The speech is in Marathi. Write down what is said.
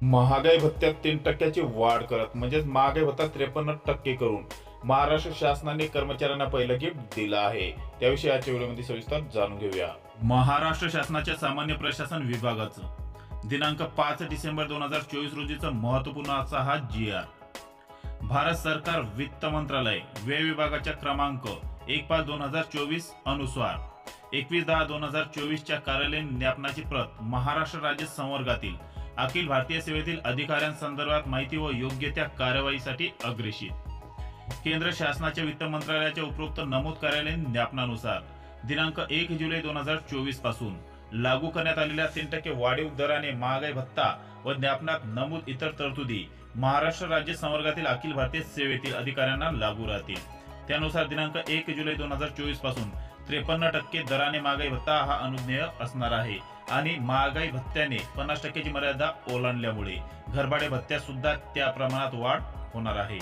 महागाई भत्त्यात तीन टक्क्याची वाढ करत म्हणजेच महागाई भत्ता त्रेपन्न टक्के करून महाराष्ट्र शासनाने कर्मचाऱ्यांना पहिलं गिफ्ट दिलं आहे. त्याविषयी आजच्या व्हिडिओमध्ये सविस्तर जाणून घेऊया. महाराष्ट्र शासनाच्या सामान्य प्रशासन विभागाचं. दिनांक पाच डिसेंबर दोन हजार चोवीस रोजीचा महत्त्वपूर्ण असा हा जी आर. भारत सरकार वित्त मंत्रालय व्यय विभागाच्या क्रमांक एक पाच दोन हजार चोवीस अनुसार एकवीस दहा दोन हजार चोवीसच्या कार्यालयीन ज्ञापनाची प्रत महाराष्ट्र राज्य संवर्गातील अखिल भारतीय सेवेतील अधिकाऱ्यांसंदर्भात माहिती व योग्य त्या कारवाईसाठी अग्रेषित केंद्र शासनाच्या वित्त मंत्रालयाच्या उपरोक्त नमूद कार्यालयीन ज्ञापनानुसार दिनांक एक जुलै दोन हजार चोवीसपासून लागू करण्यात आलेल्या तीन टक्के वाढीव दराने महागाई भत्ता व ज्ञापनात नमूद इतर तरतुदी महाराष्ट्र राज्य संवर्गातील अखिल भारतीय सेवेतील अधिकाऱ्यांना लागू राहतील. त्यानुसार दिनांक एक जुलै दोन हजार चोवीसपासून त्रेपन्न टक्के दराने महागाई भत्ता हा अनुज्ञेय असणार आहे. आणि महागाई भत्त्याने पन्नास टक्क्याची मर्यादा ओलांडल्यामुळे घरभाडे भत्त्यात सुद्धा त्या प्रमाणात वाढ होणार आहे.